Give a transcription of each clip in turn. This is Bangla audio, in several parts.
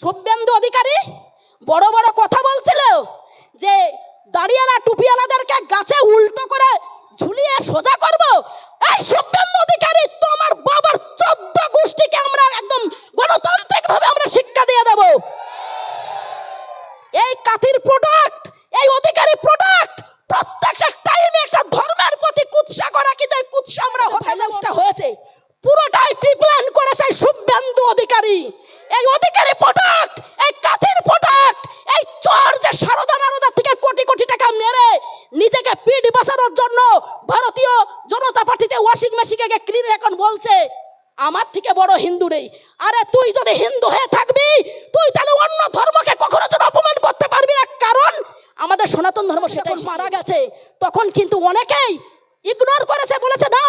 শুভেন্দু অধিকারী, বড় বড় কথা বলছিল যে দাঁড়িয়ালা টুপিওয়ালাদেরকে গাছে উল্টো করে ঝুলিয়ে সোজা করব। এই সভ্যেন্দু অধিকারী, তোমার বাবার চোদ্দ গোষ্ঠীকে আমরা একদম গণতান্ত্রিক ভাবে আমরা শিক্ষা দিয়ে দেব। এই কাতির প্রোডাক্ট এই অধিকারী প্রোডাক্ট নিজেকে পিঠ বাঁচানোর জন্য ভারতীয় জনতা পার্টিতে ওয়াশিং মেশিনকে ক্লিন এখন বলছে আমার থেকে বড় হিন্দু নেই। আরে তুই যদি হিন্দু হয়ে থাকবি তুই তাহলে অন্য ধর্মকে কখনো যেন অপমান করতে পারবি না। কারণ আমাদের সনাতন ধর্ম সেটা মারা গেছে। তখন কিন্তু অনেকেই ইগনোর করেছে বলেছে না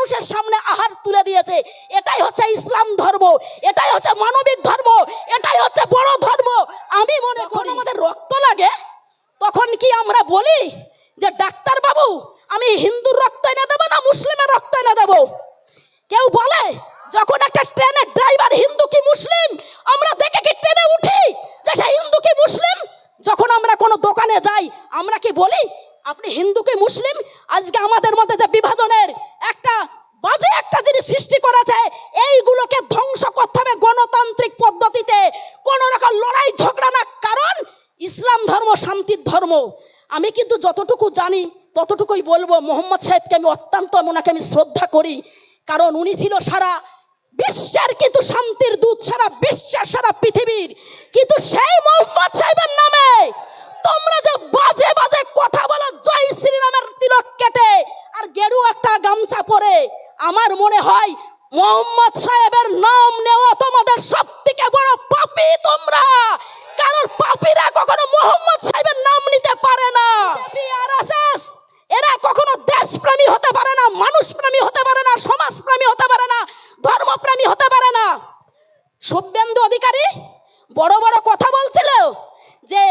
মানুষের সামনে আহার তুলে দিয়েছে। এটাই হচ্ছে ইসলাম ধর্ম এটাই হচ্ছে মানবিক ধর্ম এটাই হচ্ছে বড় ধর্ম। আমি মনে করি আমাদের রক্ত লাগে তখন কি আমরা বলি যে ডাক্তার বাবু আমি হিন্দুর রক্ত এনে দেবো না মুসলিমের রক্ত এনে দেবো? কেউ বলে যখন একটা ট্রেনের ড্রাইভার হিন্দু কি মুসলিম? আমরা দেখে কি ট্রেনে উঠি যে সে হিন্দু কি মুসলিম? যখন আমরা কোনো দোকানে যাই আমরা কি বলি আপনি হিন্দু কি মুসলিম? আজকে আমাদের মধ্যে যে বিভাজনের একটা বাজে একটা জিনিস সৃষ্টি করেছে এইগুলোকে ধ্বংস করতে হবে গণতান্ত্রিক পদ্ধতিতে। কোনো রকম লড়াই, ঝগড়া না, কারণ ইসলাম ধর্ম, শান্তির ধর্ম। আমি কিন্তু যতটুকু জানি, ততটুকুই বলব, মোহাম্মদ সাহেবকে আমি অত্যন্ত ওনাকে আমি শ্রদ্ধা করি, কারণ উনি ছিল সারা বিশ্বের কিন্তু শান্তির দূত, সারা বিশ্বের, সারা পৃথিবীর। কিন্তু সেই মোহাম্মদ সাহেবের নামে গামছা পরে আমার মনে হয় মোহাম্মদ সাহেবের নাম নেওয়া তোমাদের সব থেকে বড় পাপি তোমরা। কারণ পাপীরা কখনো মোহাম্মদ সাহেবের নাম নিতে পারে না। এরা কখনো দেশপ্রেমী হতে পারে না মানুষপ্রেমী হতে পারে না সমাজপ্রেমী হতে পারে না ধর্মপ্রেমী হতে পারে না। শুভেন্দু অধিকারী বড় বড় কথা বলছিল যে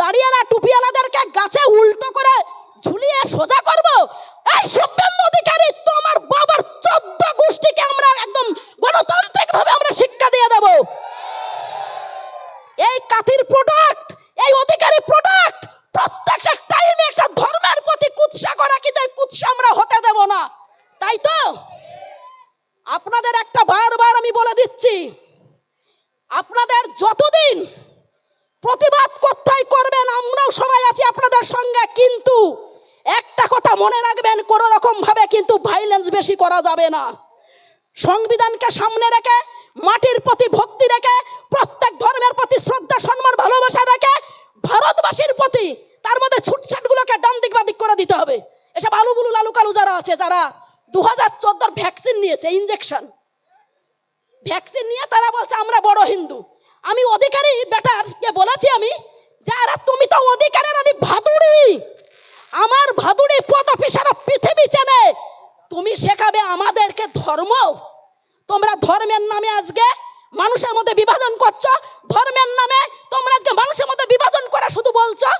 দাঁড়িয়ালা টুপিওয়ালাদেরকে গাছে উল্টো করে ঝুলিয়ে সোজা করব এই শুভেন্দু অধিকারী তোমার বাবার চোদ্দ গোষ্ঠীকে আমরা একদম গণতান্ত্রিক ভাবে আমরা শিক্ষা দিয়ে দেব এই কাতির প্রোডাক্ট এই অধিকারী প্রোডাক্ট প্রত্যেকটা টাইমে একটা ধর্মের প্রতি কুৎসা করা কিন্তু এই কুৎসা আমরা হতে দেব না তাই তো আপনাদের একটা বারবার আমি বলে দিচ্ছি। আপনাদের যতদিন প্রতিবাদ করতেই করবেন, আমরাও সবাই আছি আপনাদের সঙ্গে, কিন্তু একটা কথা মনে রাখবেন কোন রকম ভাবে কিন্তু ভাইলেন্স বেশি করা যাবে না। সংবিধানকে সামনে রেখে, মাটির প্রতি ভক্তি রেখে, প্রত্যেক ধর্মের প্রতি শ্রদ্ধা, সম্মান, ভালোবাসা রেখে, ভারতবাসীর প্রতি তার মধ্যে ছুটছাটগুলোকে ডান দিক বাদিক করে দিতে হবে। এসব আলু বুলু লালু কালু যারা আছে, যারা দু হাজার চোদ্দোর ভ্যাকসিন নিয়েছে ইঞ্জেকশন ভ্যাকসিন নিয়ে তারা বলছে, আমরা বড় হিন্দু। আমি অধিকারী বেটারকে বলেছি আমি, যারা, তুমি তো অধিকারের আমি ভাদুড়ি আমার ভাদুড়ি পদপি সারা পৃথিবী চেনে। তুমি শেখাবে আমাদেরকে ধর্ম? তোমরা ধর্মের নামে আজকে মানুষের মধ্যে বিভাজন করছ? ধর্মের নামে তোমরা আজকে মানুষের মধ্যে বিভাজন করে শুধু বলছো?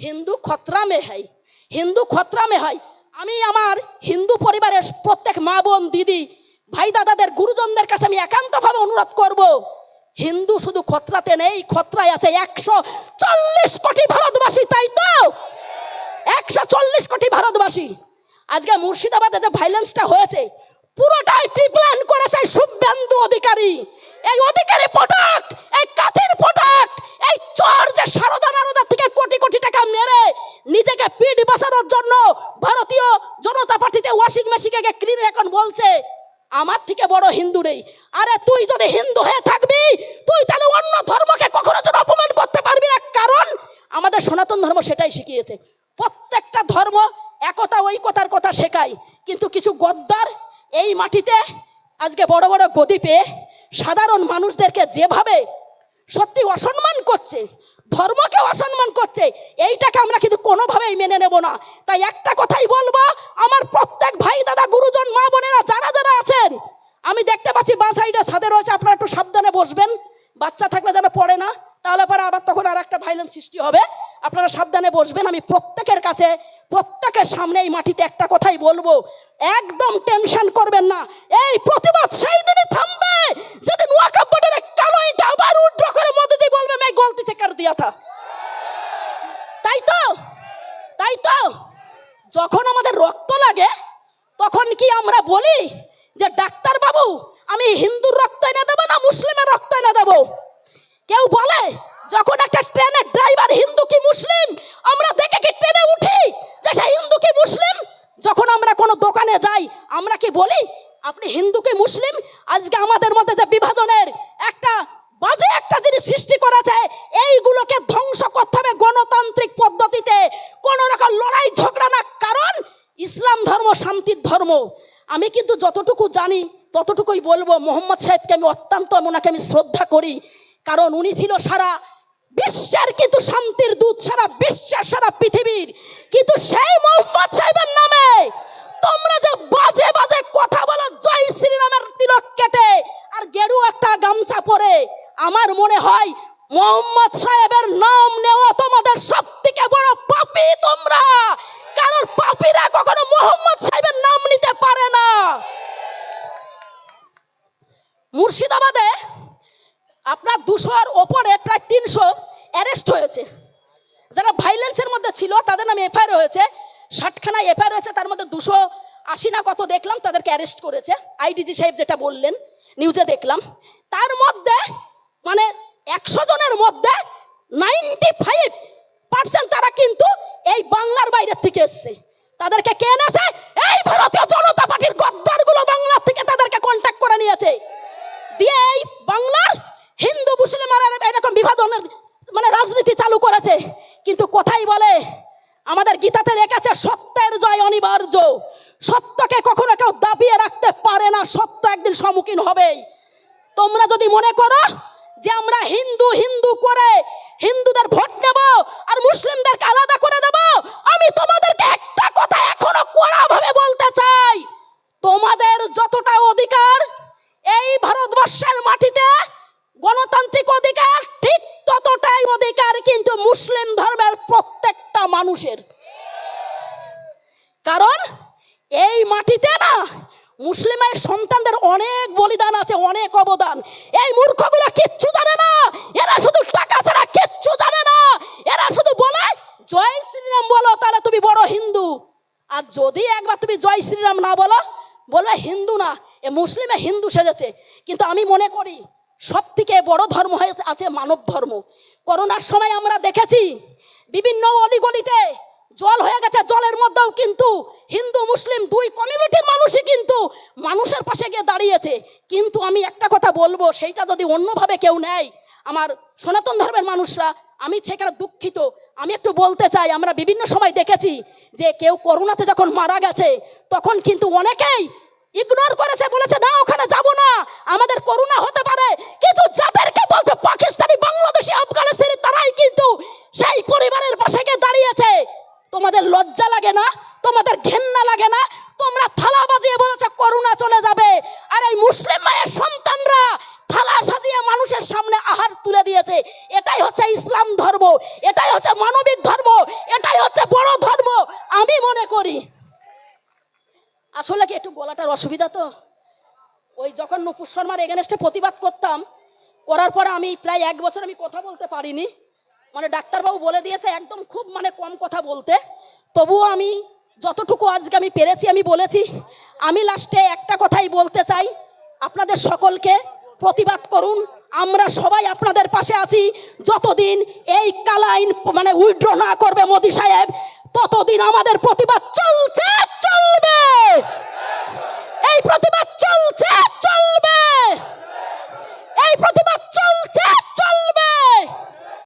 হিন্দু খতরা মে হাই। হিন্দু খতরা মে হয় আমি আমার হিন্দু পরিবারের প্রত্যেক মা বোন, দিদি ভাই দাদাদের গুরুজনদের কাছে আমি একান্তভাবে অনুরোধ করব, হিন্দু শুধু খতরাতে নেই, খতরায় আছে একশো চল্লিশ কোটি ভারতবাসী, তাই তো? একশো চল্লিশ কোটি ভারতবাসী। আজকে মুর্শিদাবাদে যে ভাইলেন্সটা হয়েছে, পুরোটাই প্রিপ্ল্যান করেছে শুভেন্দু অধিকারী। এই অধিকারী প্রোডাক্ট এই কাথির প্রোডাক্ট এই চোর যে সারদা নারদা থেকে কোটি কোটি টাকা মেরে নিজেকে পিঠ বাঁচানোর জন্য ভারতীয় জনতা পার্টিতে ওয়াশিং মেশিনকে ক্লিন এখন বলছে আমার থেকে বড় হিন্দু নেই। আরে তুই যদি হিন্দু হয়ে থাকবি, তুই তাহলে অন্য ধর্মকে কখনো যেন অপমান করতে পারবি না। কারণ আমাদের সনাতন ধর্ম সেটাই শিখিয়েছে। প্রত্যেকটা ধর্ম একতা, ঐকতার কথা শেখায়। কিন্তু কিছু গদ্দার এই মাটিতে আজকে বড় বড় গদি পেয়ে সাধারণ মানুষদেরকে যেভাবে সত্যি অসম্মান করছে ধর্মকে অসম্মান করছে, এইটাকে আমরা কিন্তু কোনোভাবেই মেনে নেব না। তাই একটা কথাই বলব, আমার প্রত্যেক ভাই দাদা, গুরুজন, মা বোনেরা যারা যারা আছেন, আমি দেখতে পাচ্ছি বা সাইডে সাথে রয়েছে, আপনারা একটু সাবধানে বসবেন। বাচ্চা থাকলে যেন পড়ে না, তাহলে পরে আবার তখন আর একটা ভাইলেন্স সৃষ্টি হবে। আপনারা সাবধানে বসবেন, আমি প্রত্যেকের কাছে প্রত্যেকের সামনে এই মাটিতে একটা কথাই বলব, একদম টেনশন করবেন না। এই প্রতিবাদ সেই দিনই থামবে। যেদিন ওয়াকাপ বোর্ডের কালো এটা আবার উড্র করে মধ্যে যে বলবে আমি গলতি চেকার দিয়া থা। তাই তো? তাই তো? যখন আমাদের রক্ত লাগে, তখন কি আমরা বলি যে, ডাক্তার বাবু, আমি হিন্দুর রক্ত এনে দেবো না, মুসলিমের রক্ত এনে দেবো? কেউ বলে যখন একটা ট্রেনের ড্রাইভার হিন্দু কি মুসলিম, আমরা দেখে কি ট্রেনে উঠি যে সে হিন্দু কি মুসলিম? যখন আমরা কোনো দোকানে যাই, আমরা কি বলি, আপনি হিন্দু কি মুসলিম? আজকে আমাদের মধ্যে যে বিভাজনের একটা বাজে একটা জিনিস সৃষ্টি করেছে, এইগুলোকে ধ্বংস করতে হবে গণতান্ত্রিক পদ্ধতিতে। কোন রকম লড়াই, ঝগড়া না। কারণ ইসলাম ধর্ম, শান্তির ধর্ম। আমি কিন্তু যতটুকু জানি, ততটুকুই বলব। মোহাম্মদ সাহেবকে আমি অত্যন্ত ওনাকে আমি শ্রদ্ধা করি। কারণ উনি ছিল সারা বিশ্বের কিন্তু শান্তির দূত সারা বিশ্বের সারা পৃথিবীর। কিন্তু সেই মোহাম্মদ সাহেবের নামে তোমরা যে বাজে বাজে কথা বলো, জয় শ্রীরামের তিলক কেটে আর গেরু একটা গামছা পরে, আমার মনে হয় মোহাম্মদ সাহেবের নাম নেওয়া তোমাদের সব থেকে বড় পাপি তোমরা। কারণ পাপীরা কখনো মোহাম্মদ সাহেবের নাম নিতে পারে না। মুর্শিদাবাদে আপনার দুশোর ওপরে প্রায় তিনশো অ্যারেস্ট হয়েছে। যারা ভাইলেন্সের মধ্যে ছিল, তাদের নামে এফআইআর হয়েছে। ষাটখানা এফআইআর হয়েছে, তার মধ্যে দুশো আশি না কত দেখলাম, তাদেরকে অ্যারেস্ট করেছে। আইডিজি সাহেব যেটা বললেন নিউজে দেখলাম। তার মধ্যে মানে একশো জনের মধ্যে নাইনটি ফাইভ পার্সেন্ট তারা কিন্তু এই বাংলার বাইরের থেকে এসছে। তাদেরকে কে এনেছে? এই ভারতীয় জনতা পার্টির গদ্দারগুলো বাংলার থেকে তাদেরকে কন্ট্যাক্ট করে নিয়েছে। দিয়ে এই বাংলার হিন্দু মুসলিমের এরকম বিভাজনের মানে রাজনীতি চালু করেছে। কিন্তু কোথায় বলে, আমাদের গীতাতে লেখা সত্যের জয় অনিবার্য। সত্যকে কখনো কেউ দাবিয়ে রাখতে পারে না, সত্য একদিন সম্মুখীন হবেই। তোমরা যদি মনে করো যে আমরা হিন্দু হিন্দু করে হিন্দুদের ভোট নেব আর মুসলিমদেরকে আলাদা করে দেব, আমি তোমাদেরকে একটা কথা এখনও কড়াভাবে বলতে চাই। তোমাদের যতটা অধিকার এই ভারতবর্ষের মাটিতে গণতান্ত্রিক অধিকার ঠিক ততটাই অধিকার কিন্তু মুসলিম ধর্মের প্রত্যেকটা মানুষের। কারণ এই মাটিতে না মুসলিমের সন্তানদের অনেক বলিদান আছে, অনেক অবদান। এই মূর্খগুলো কিচ্ছু জানে না। এরা শুধু টাকা ছাড়া কিচ্ছু জানে না। এরা শুধু বলে, জয় শ্রীরাম বলো, তাহলে তুমি বড় হিন্দু। আর যদি একবার তুমি জয় শ্রীরাম না বলো, বলবে হিন্দু না। এ মুসলিমে হিন্দু সেজেছে। কিন্তু আমি মনে করি সব থেকে বড় ধর্ম হয়ে আছে মানব ধর্ম। করোনার সময় আমরা দেখেছি, বিভিন্ন অলিগলিতে জল হয়ে গেছে, জলের মধ্যেও কিন্তু হিন্দু, মুসলিম দুই কমিউনিটির মানুষই কিন্তু মানুষের পাশে গিয়ে দাঁড়িয়েছে। কিন্তু আমি একটা কথা বলব, সেইটা যদি অন্যভাবে কেউ নেয়, আমার সনাতন ধর্মের মানুষরা, আমি সেখানে দুঃখিত। আমি একটু বলতে চাই, আমরা বিভিন্ন সময় দেখেছি যে কেউ করোনাতে যখন মারা গেছে, তখন কিন্তু অনেকেই ইগনোর করেছে বলেছে, না, ওখানে যাব না। আমাদের করোনা হতে পারে। কিন্তু যাদেরকে বলছে, পাকিস্তানি, বাংলাদেশি, আফগানিস্তানি, তারাই কিন্তু সেই পরিবারের পাশে গিয়ে দাঁড়িয়েছে। তোমাদের লজ্জা লাগে না? তোমাদের ঘেন্না লাগে না তোমরা থালা বাজিয়ে বলেছে করোনা চলে যাবে আর এই মুসলিম মায়ের সন্তানরা থালা সাজিয়ে মানুষের সামনে আহার তুলে দিয়েছে এটাই হচ্ছে ইসলাম ধর্ম এটাই হচ্ছে মানবিক ধর্ম এটাই হচ্ছে বড় ধর্ম আমি মনে করি আসলে কি একটু গলাটার অসুবিধা তো? ওই যখন নুপুর শর্মার এগেনস্টে প্রতিবাদ করতাম, করার পরে আমি প্রায় এক বছর আমি কথা বলতে পারিনি। মানে ডাক্তারবাবু বলে দিয়েছে, একদম খুব মানে কম কথা বলতে। তবুও আমি যতটুকু আজকে আমি পেরেছি, আমি বলেছি। আমি লাস্টে একটা কথাই বলতে চাই, আপনাদের সকলকে প্রতিবাদ করুন। আমরা সবাই আপনাদের পাশে আছি। যতদিন এই কালাইন মানে উইড্র না করবে মোদি সাহেব, ততদিন আমাদের প্রতিবাদ চলছে, চলবে। এই প্রতিবাদ চলছে চলবে। এই প্রতিবাদ চলছে।